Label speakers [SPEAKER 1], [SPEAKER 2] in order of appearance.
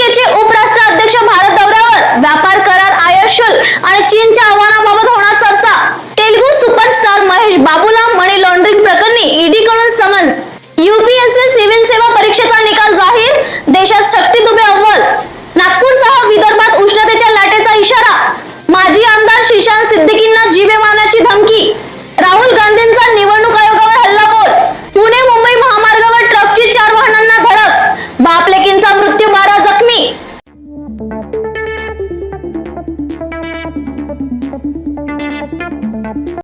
[SPEAKER 1] अमेरिकेचे उपराष्ट्राध्यक्ष भारत दौऱ्यावर व्यापार करार आयात आणि चीनच्या आव्हानाबाबत होणार चर्चा. तेलगू सुपरस्टार महेश बाबूला मनी लॉन्ड्रिंग प्रकरणी ईडी कडून समन्स. यूपीएससी सिव्हिल सेवा परीक्षेचा निकाल जाहीर देशात शक्ती दुबे अव्वल. नागपूरसह विदर्भात उष्णतेच्या लाटेचा इशारा. माजी आमदार शिशांत सिद्दीकी Thank you.